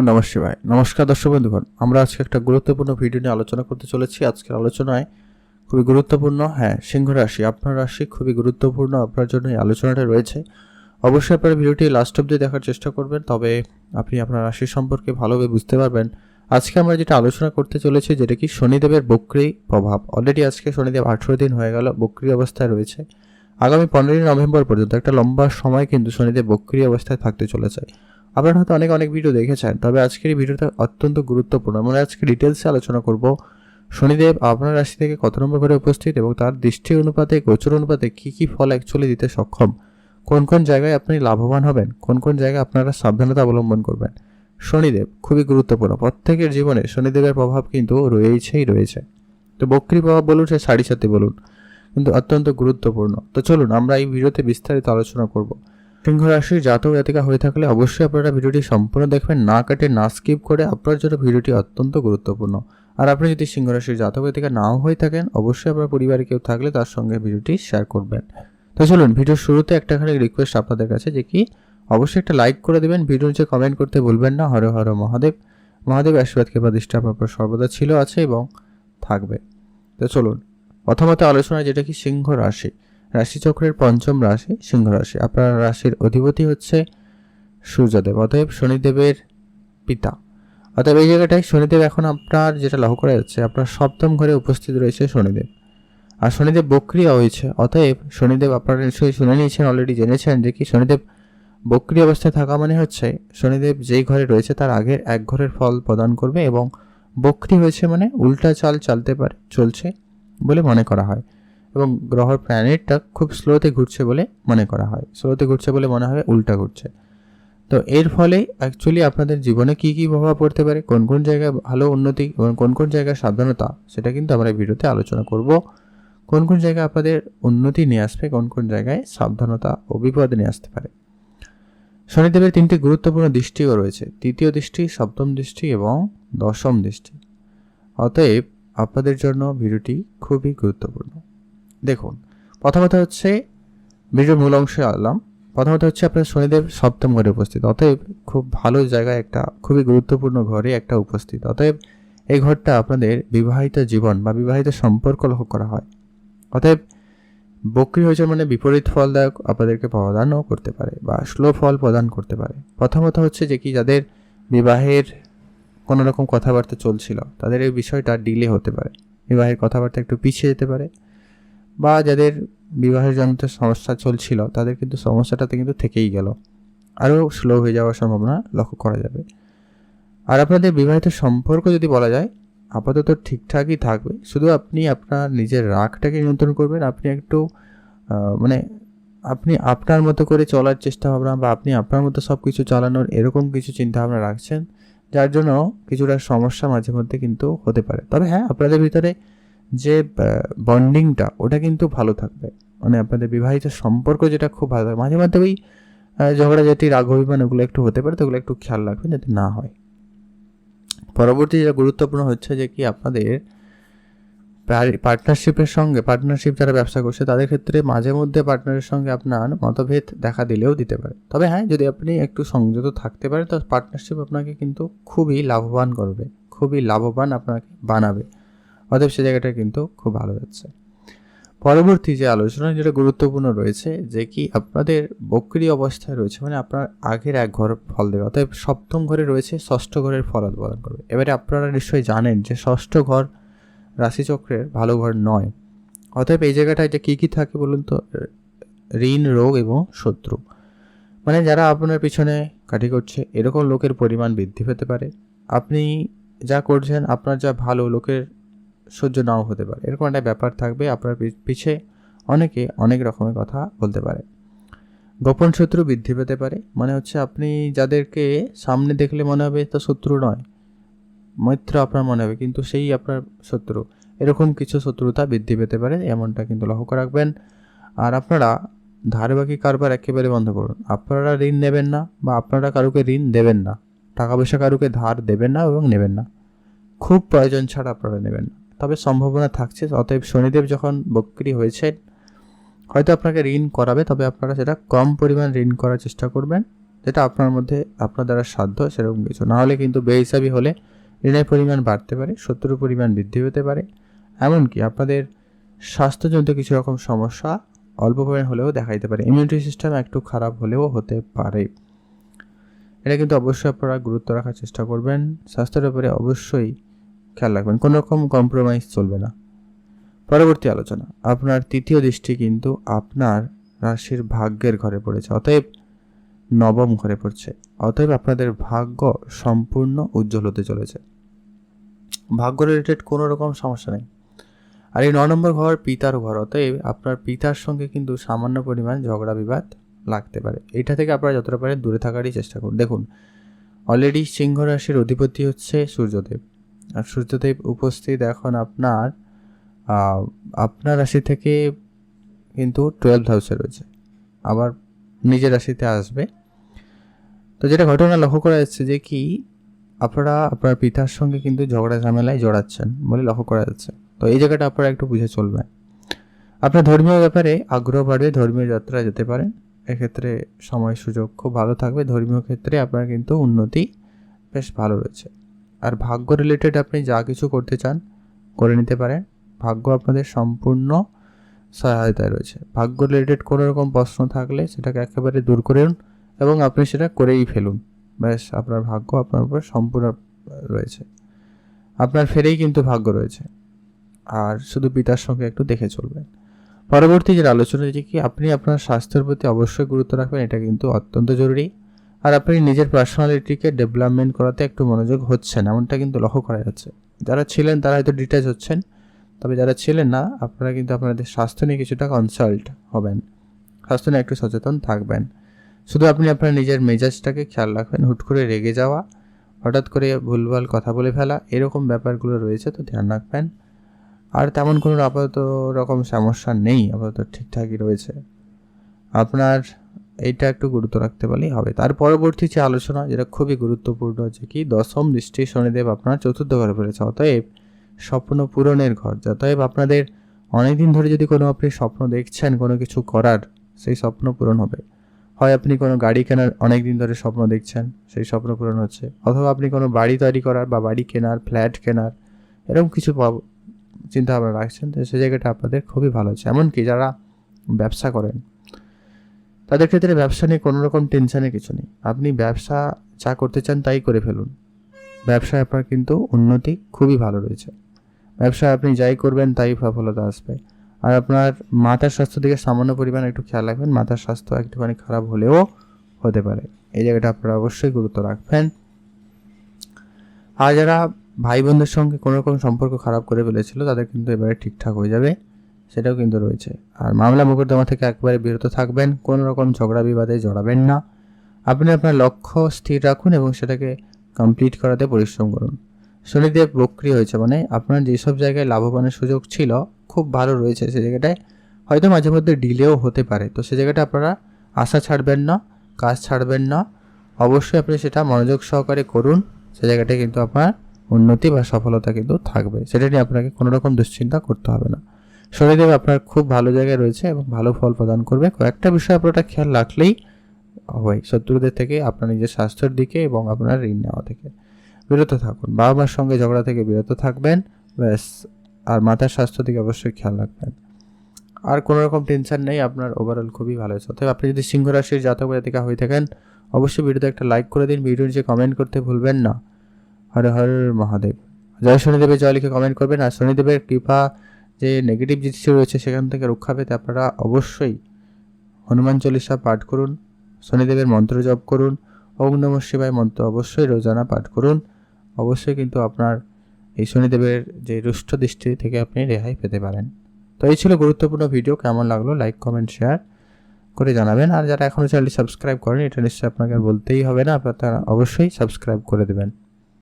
নমস্কার ভাই। নমস্কার দর্শক বন্ধুগণ, আমরা আজকে একটা গুরুত্বপূর্ণ ভিডিও নিয়ে আলোচনা করতে চলেছি। আজকের আলোচনায় খুবই গুরুত্বপূর্ণ হ্যাঁ সিংহ রাশি, আপনার রাশি খুবই গুরুত্বপূর্ণ, আপনার জন্য এই আলোচনাটা রয়েছে। অবশ্যই আপনার ভিডিওটি লাস্ট অব্দি দেখার চেষ্টা করবেন, তবে আপনি আপনার রাশি সম্পর্কে ভালোভাবে বুঝতে পারবেন। আজকে আমরা যেটা আলোচনা করতে চলেছি, যেটা কি শনিদেবের বক্রি প্রভাব। অলরেডি আজকে শনিদেব আঠেরো দিন হয়ে গেল, বক্রি অবস্থায় রয়েছে। আগামী পনেরোই নভেম্বর পর্যন্ত একটা লম্বা সময় কিন্তু শনিদেব বক্রি অবস্থায় থাকতে চলেছে। আপনারা হয়তো অনেক অনেক ভিডিও দেখেছেন, তবে আজকের এই ভিডিওটা অত্যন্ত গুরুত্বপূর্ণ আমরা আজকে ডিটেলসে আলোচনা করব। শনিদেব আপনার রাশি থেকে কত নম্বর ঘরে উপস্থিত এবং তার দৃষ্টি অনুপাতে, গোচর অনুপাতে কী কী ফল অ্যাকচুয়ালি দিতে সক্ষম? কোন কোন জায়গায় আপনি লাভবান হবেন? কোন কোন জায়গায় আপনারা সাবধানতা অবলম্বন করবেন? শনিদেব খুবই গুরুত্বপূর্ণ। প্রত্যেকের জীবনে শনিদেবের প্রভাব কিন্তু রয়েছেই রয়েছে। তো বক্রি প্রভাব বলুন সে সাড়ে সাথে বলুন, কিন্তু অত্যন্ত গুরুত্বপূর্ণ। তো চলুন আমরা এই ভিডিওতে বিস্তারিত আলোচনা করব। সিংহ রাশির জাতক জাতিকা হয়ে থাকলে অবশ্যই আপনারা ভিডিওটি সম্পূর্ণ দেখবেন। না কাটে, না স্কিপ করে আপনার জন্য ভিডিওটি অত্যন্ত গুরুত্বপূর্ণ। আর আপনি যদি সিংহ রাশির জাতক জাতিকা নাও হয়ে থাকেন, অবশ্যই আপনার পরিবারে কেউ থাকলে তার সঙ্গে ভিডিওটি শেয়ার করবেন। তো চলুন ভিডিওর শুরুতে একটা খালি রিকোয়েস্ট আপনাদের কাছে যে কি, অবশ্যই একটা লাইক করে দেবেন ভিডিও নিচে কমেন্ট করতে ভুলবেন না। হর হর মহাদেব। মহাদেব, আশীর্বাদ, কৃপা, দৃষ্টি আপনার সর্বদা ছিল, আছে এবং থাকবে। তো চলুন, প্রথমত আলোচনা যেটা কি সিংহ রাশি রাশিচক্রের পঞ্চম রাশি সিংহ রাশি। আপনার রাশির অধিপতি হচ্ছে সূর্যদেব, অতএব শনিদেবের পিতা। অতএব এই জায়গাটায় শনিদেব এখন আপনার যেটা লক্ষ্য করা যাচ্ছে, আপনার সপ্তম ঘরে উপস্থিত রয়েছে শনিদেব। আর শনিদেব বক্রিয়া হয়েছে, অতএব শনিদেব আপনারা নিশ্চয়ই শুনে নিয়েছেন অলরেডি জেনেছেন যে কি শনিদেব বক্রি অবস্থায় থাকা মানে হচ্ছে শনিদেব যেই ঘরে রয়েছে তার আগের এক ঘরের ফল প্রদান করবে এবং বক্রি হয়েছে মানে উল্টা চাল চালতে পারে, চলছে বলে মনে করা হয়। এবং গ্রহর প্ল্যানেটটা খুব স্লোতে ঘুরছে বলে মনে করা হয়। স্লোতে ঘুরছে বলে মনে হয় উল্টা ঘুরছে। তো এর ফলে অ্যাকচুয়ালি আপনাদের জীবনে কী কী প্রভাব পড়তে পারে, কোন কোন জায়গায় ভালো উন্নতি এবং কোন কোন জায়গায় সাবধানতা, সেটা কিন্তু আমরা ভিডিওতে আলোচনা করব। কোন কোন জায়গায় আপনাদের উন্নতি নিয়ে আসবে, কোন কোন জায়গায় সাবধানতা ও বিপদ নিয়ে আসতে পারে। শনিদেবের তিনটি গুরুত্বপূর্ণ দৃষ্টিও রয়েছে। তৃতীয় দৃষ্টি, সপ্তম দৃষ্টি এবং দশম দৃষ্টি। অতএব আপনাদের জন্য ভিডিওটি খুবই গুরুত্বপূর্ণ। দেখুন প্রথমত হচ্ছে ভিডিওর মূল অংশে আনলাম প্রথমত হচ্ছে আপনার শনিদেব সপ্তম ঘরে উপস্থিত। অতএব খুব ভালো জায়গায় একটা, খুবই গুরুত্বপূর্ণ ঘরে একটা উপস্থিত। অতএব এই ঘরটা আপনাদের বিবাহিত জীবন বা বিবাহিত সম্পর্ক লক্ষ্য করা হয়। অতএব বক্রি হয়েছে মানে বিপরীত ফলদায়ক আপনাদেরকে প্রদানও করতে পারে বা স্লো ফল প্রদান করতে পারে। প্রথমত হচ্ছে যে কি, যাদের বিবাহের কোনো রকম কথাবার্তা চলছিল, তাদের এই বিষয়টা ডিলে হতে পারে। বিবাহের কথাবার্তা একটু পিছিয়ে যেতে পারে। বা যাদের বিবাহের জনিত সমস্যা চলছিল, তাদের কিন্তু সমস্যাটাতে কিন্তু থেকেই গেল। আরও স্লো হয়ে যাওয়ার সম্ভাবনা লক্ষ্য করা যাবে। আর আপনাদের বিবাহিত সম্পর্ক যদি বলা যায়, আপাতত ঠিকঠাকই থাকবে। শুধু আপনি আপনার নিজের রাগটাকে নিয়ন্ত্রণ করবেন, আপনি একটু মানে আপনি আপনার মতো করে চলার চেষ্টা ভাবনা বা আপনি আপনার মতো সব কিছু চালানোর এরকম কিছু চিন্তাভাবনা রাখছেন, যার জন্য কিছুটা সমস্যা মাঝে মধ্যে কিন্তু হতে পারে। তবে হ্যাঁ আপনাদের ভিতরে যে বন্ডিংটা ওটা কিন্তু ভালো থাকবে। মানে আপনাদের বিবাহিত সম্পর্ক যেটা খুব ভালো থাকে মাঝে মাঝে ওই ঝগড়াঝাটি রাগ অভিমান ওগুলো একটু হতে পারে, তো ওগুলো একটু খেয়াল রাখবেন যাতে না হয়। পরবর্তী যেটা গুরুত্বপূর্ণ হচ্ছে যে কি আপনাদের পার্টনারশিপের সঙ্গে পার্টনারশিপ যারা ব্যবসা করছে, তাদের ক্ষেত্রে মাঝে মধ্যে পার্টনারের সঙ্গে আপনার মতভেদ দেখা দিলেও দিতে পারে। তবে হ্যাঁ যদি আপনি একটু সংযত থাকতে পারেন, তো পার্টনারশিপ আপনাকে কিন্তু খুবই লাভবান করবে, খুবই লাভবান আপনাকে বানাবে। অতএব সে জায়গাটা কিন্তু খুব ভালো যাচ্ছে। পরবর্তী যে আলোচনা যেটা গুরুত্বপূর্ণ রয়েছে যে কি আপনাদের বক্রি অবস্থায় রয়েছে মানে আপনার আগের এক ঘর ফল দেবে, অতএব সপ্তম ঘরে রয়েছে ষষ্ঠ ঘরের ফল উৎপাদন করবে। এবারে আপনারা নিশ্চয়ই জানেন যে ষষ্ঠ ঘর রাশিচক্রের ভালো ঘর নয়। অতএব এই জায়গাটায় যে কী কী থাকে বলুন তো? ঋণ, রোগ এবং শত্রু। মানে যারা আপনার পিছনে কাঠি করছে, এরকম লোকের পরিমাণ বৃদ্ধি পেতে পারে। আপনি যা করছেন, আপনার যা ভালো লোকের সহ্য নাও হতে পারে। এরকম একটা ব্যাপার থাকবে, আপনার পিছে অনেকে অনেক রকমের কথা বলতে পারে। গোপন শত্রু বৃদ্ধি পেতে পারে। মানে হচ্ছে আপনি যাদেরকে সামনে দেখলে মনে হবে তো শত্রু নয়, মৈত্র আপনার মনে হবে, কিন্তু সেই আপনার শত্রু। এরকম কিছু শত্রুতা বৃদ্ধি পেতে পারে, এমনটা কিন্তু লক্ষ্য রাখবেন। আর আপনারা ধারে বাকি কারবার একেবারে বন্ধ করুন। আপনারা ঋণ নেবেন না বা আপনারা কারুকে ঋণ দেবেন না। টাকা পয়সা কারুকে ধার দেবেন না এবং নেবেন না। খুব প্রয়োজন ছাড়া আপনারা নেবেন না। তবে সম্ভাবনা থাকছে, অতএব শনিদেব যখন বক্রি হয়েছে হয়তো আপনাকে ঋণ করাবে, তবে আপনারা সেটা কম পরিমাণ ঋণ করার চেষ্টা করবেন, যেটা আপনার মধ্যে, আপনার দ্বারা সাধ্য, সেরকম কিছু। না হলে কিন্তু বেহিসাবি হলে ঋণের পরিমাণ বাড়তে পারে, শত্রুর পরিমাণ বৃদ্ধি হতে পারে। এমনকি আপনাদের স্বাস্থ্যজনিত কিছু রকম সমস্যা অল্প পরিমাণ হলেও দেখা দিতে পারে। ইমিউনিটি সিস্টেম একটু খারাপ হলেও হতে পারে। এটা কিন্তু অবশ্যই আপনারা গুরুত্ব রাখার চেষ্টা করবেন। স্বাস্থ্যের ব্যাপারে অবশ্যই খেয়াল রাখবেন, কোনো রকম কম্প্রোমাইজ চলবে না। পরবর্তী আলোচনা, আপনার তৃতীয় দৃষ্টি কিন্তু আপনার রাশির ভাগ্যের ঘরে পড়েছে, অতএব নবম ঘরে পড়ছে, অতএব আপনাদের ভাগ্য সম্পূর্ণ উজ্জ্বল হতে চলেছে। ভাগ্য রিলেটেড কোনো রকম সমস্যা নেই। আর এই ন নম্বর ঘর পিতার ঘর, অতএব আপনার পিতার সঙ্গে কিন্তু সামান্য পরিমাণ ঝগড়া বিবাদ লাগতে পারে। এটা থেকে আপনারা যতটা পারেন দূরে থাকারই চেষ্টা করুন। দেখুন অলরেডি সিংহ রাশির অধিপতি হচ্ছে সূর্যদেব। আর সূর্যদেব উপস্থিত এখন আপনার আপনার রাশি থেকে কিন্তু টুয়েলভ হাউসে রয়েছে। আবার নিজের রাশিতে আসবে। তো যেটা ঘটনা লক্ষ্য করা যাচ্ছে যে কি, আপনারা আপনার পিতার সঙ্গে কিন্তু ঝগড়া ঝামেলায় জড়াচ্ছেন বলে লক্ষ্য করা যাচ্ছে। তো এই জায়গাটা আপনারা একটু বুঝে চলবেন। আপনার ধর্মীয় ব্যাপারে আগ্রহ বাড়বে, ধর্মীয় যাত্রা যেতে পারেন এক্ষেত্রে সময় সুযোগ খুব ভালো থাকবে। ধর্মীয় ক্ষেত্রে আপনার কিন্তু উন্নতি বেশ ভালো রয়েছে। আর ভাগ্য রিলেটেড আপনি যা কিছু করতে চান, করে নিতে পারেন। ভাগ্য আপনাদের সম্পূর্ণ সহায়তায় রয়েছে। ভাগ্য রিলেটেড কোনো রকম প্রশ্ন থাকলে সেটাকে একেবারে দূর করুন এবং আপনি সেটা করেই ফেলুন। ব্যাস, আপনার ভাগ্য আপনার উপর সম্পূর্ণ রয়েছে। আপনার ফেরেই কিন্তু ভাগ্য রয়েছে। আর শুধু পিতার সঙ্গে একটু দেখে চলবেন। পরবর্তী যে আলোচনা, যে কি আপনি আপনার স্বাস্থ্যের প্রতি অবশ্যই গুরুত্ব রাখবেন, এটা কিন্তু অত্যন্ত জরুরি। আর আপনি নিজের পার্সোনালিটিকে ডেভেলপমেন্ট করাতে একটু মনোযোগ হচ্ছেন এমনটা কিন্তু লক্ষ্য করা যাচ্ছে। যারা ছিলেন তারা হয়তো ডিটাচ হচ্ছেন, তবে যারা ছিলেন না, আপনারা কিন্তু আপনাদের স্বাস্থ্য নিয়ে কিছুটা কনসাল্ট হবেন। স্বাস্থ্য নিয়ে একটু সচেতন থাকবেন। শুধু আপনি আপনার নিজের মেজাজটাকে খেয়াল রাখবেন, হুট করে রেগে যাওয়া, হঠাৎ করে ভুলভাল কথা বলে ফেলা, এরকম ব্যাপারগুলো রয়েছে তো ধ্যান রাখবেন। আর তেমন কোনো আপাতত রকম সমস্যা নেই, আপাতত ঠিকঠাকই রয়েছে। আপনার এইটা একটু গুরুত্ব রাখতে পারলেই হবে। তার পরবর্তী যে আলোচনা, যেটা খুবই গুরুত্বপূর্ণ হচ্ছে কি দশম দৃষ্টি শনিদেব আপনার চতুর্থ ঘরে পড়েছে। অতএব স্বপ্ন পূরণের ঘর। অতএব আপনাদের অনেকদিন ধরে যদি কোনো আপনি স্বপ্ন দেখছেন, কোনো কিছু করার, সেই স্বপ্ন পূরণ হবে। হয় আপনি কোনো গাড়ি কেনার অনেক দিন ধরে স্বপ্ন দেখছেন, সেই স্বপ্ন পূরণ হচ্ছে। অথবা আপনি কোনো বাড়ি তৈরি করার বা বাড়ি কেনার, ফ্ল্যাট কেনার, এরকম কিছু চিন্তা ভাবনা রাখছেন, তো সেই জায়গাটা আপনাদের খুবই ভালো হচ্ছে। এমনকি যারা ব্যবসা করেন তাদের ক্ষেত্রে ব্যবসা নিয়ে কোনো রকম টেনশনের কিছু নেই। আপনি ব্যবসা যা করতে চান তাই করে ফেলুন। ব্যবসায় আপনার কিন্তু উন্নতি খুবই ভালো রয়েছে। ব্যবসায় আপনি যাই করবেন তাই সফলতা আসবে। আর আপনার মাথার স্বাস্থ্য দিকে সামান্য পরিমাণ একটু খেয়াল রাখবেন, মাথার স্বাস্থ্য একটুখানি খারাপ হলেও হতে পারে। এই জায়গাটা আপনারা অবশ্যই গুরুত্ব রাখবেন। আর যারা ভাই বোনদের সঙ্গে কোনো রকম সম্পর্ক খারাপ করে ফেলেছিল, তাদের কিন্তু এবারে ঠিকঠাক হয়ে যাবে। সেটাও কিন্তু রয়েছে। আর মামলা মোকদ্দমা থেকে একবারে বিরত থাকবেন, কোনো রকম ঝগড়া বিবাদে জড়াবেন না। আপনি আপনার লক্ষ্য স্থির রাখুন এবং সেটাকে কমপ্লিট করাতে পরিশ্রম করুন। শনিদেব বক্রি হয়েছে মানে আপনার যেসব জায়গায় লাভবানের সুযোগ ছিল, খুব ভালো রয়েছে সে জায়গাটায়। হয়তো মাঝে মধ্যে ডিলেও হতে পারে। তো সে জায়গাটা আপনারা আশা ছাড়বেন না, কাজ ছাড়বেন না। অবশ্যই আপনি সেটা মনোযোগ সহকারে করুন। সে জায়গাটায় কিন্তু আপনার উন্নতি বা সফলতা কিন্তু থাকবে। সেটা নিয়ে আপনাকে কোনো রকম দুশ্চিন্তা করতে হবে না। শনিদেব আপনার খুব ভালো জায়গায় রয়েছে এবং ভালো ফল প্রদান করবে। কয়েকটা বিষয় আপনারা খেয়াল রাখলেই হয় শত্রুদের থেকে আপনার নিজের স্বাস্থ্যের দিকে এবং আপনার ঋণ নেওয়া থেকে। বিরত থাকুন। বাবা মার সঙ্গে ঝগড়া থেকে বিরত থাকবেন। ব্যাস, আর মাথার স্বাস্থ্য দিকে অবশ্যই খেয়াল রাখবেন। আর কোনো রকম টেনশন নেই, আপনার ওভারঅল খুবই ভালো হয়েছে অতএব আপনি যদি সিংহ রাশির জাতক জাতিকা হয়ে থাকেন, অবশ্যই ভিডিওতে একটা লাইক করে দিন। ভিডিও নিচে কমেন্ট করতে ভুলবেন না। হরে হর মহাদেব। জয় শনিদেবের জয় লিখে কমেন্ট করবেন। আর শনিদেবের কৃপা যে নেগেটিভ জিনিস রয়েছে সেখান থেকে রক্ষা পেতে আপনারা অবশ্যই হনুমান চল্লিশা পাঠ করুন, শনিদেবের মন্ত্র জপ করুন, ওম নম শিবায় মন্ত্র অবশ্যই রোজানা পাঠ করুন। অবশ্যই কিন্তু আপনার এই শনিদেবের যে রুষ্ট দৃষ্টি থেকে আপনি রেহাই পেতে পারেন। তো এই ছিল গুরুত্বপূর্ণ ভিডিও কেমন লাগল লাইক কমেন্ট শেয়ার করে জানাবেন। আর যারা এখনও চ্যানেলটি সাবস্ক্রাইব করেন, এটা নিশ্চয়ই আপনাকে বলতেই হবে না, আপনারা অবশ্যই সাবস্ক্রাইব করে দেবেন।